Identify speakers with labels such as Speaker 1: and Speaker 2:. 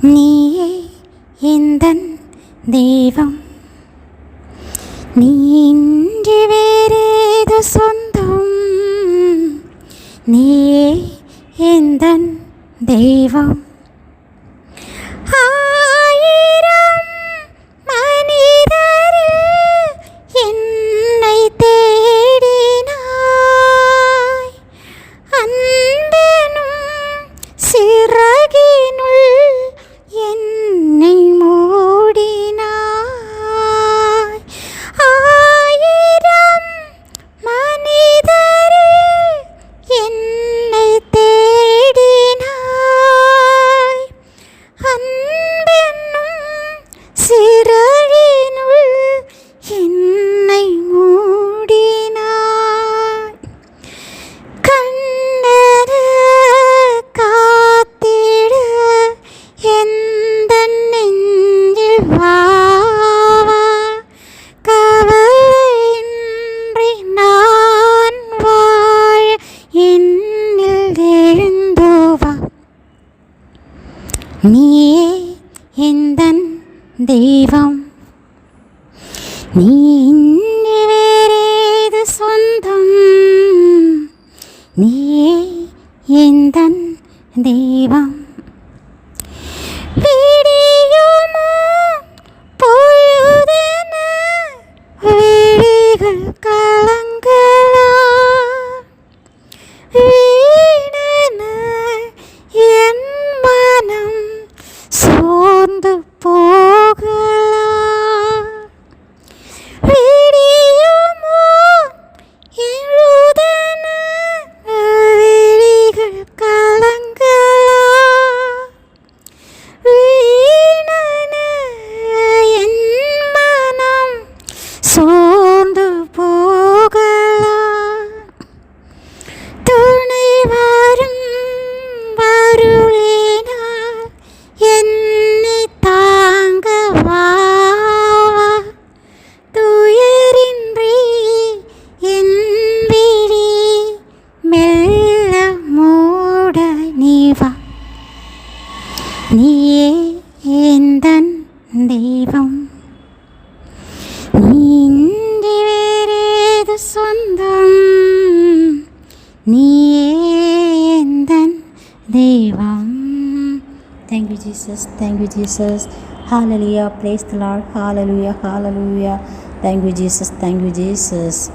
Speaker 1: நீயே எந்தன் தெய்வம்? நீ இன்றி வேறேது சொந்தம்? நீயே எந்தன் தெய்வம்? நீயே எந்தன் தெய்வம். நீ வேறேது சொந்தம். நீயே எந்தன் தெய்வம். கூர்ந்து നീയേ എന്തൻ ദൈവം. നിന്റെ വേറേത് സ്വന്തം. നീ എന്തൻ ദൈവം.
Speaker 2: Thank you Jesus thank you Jesus hallelujah praise hallelujah hallelujah thank you Jesus thank you Jesus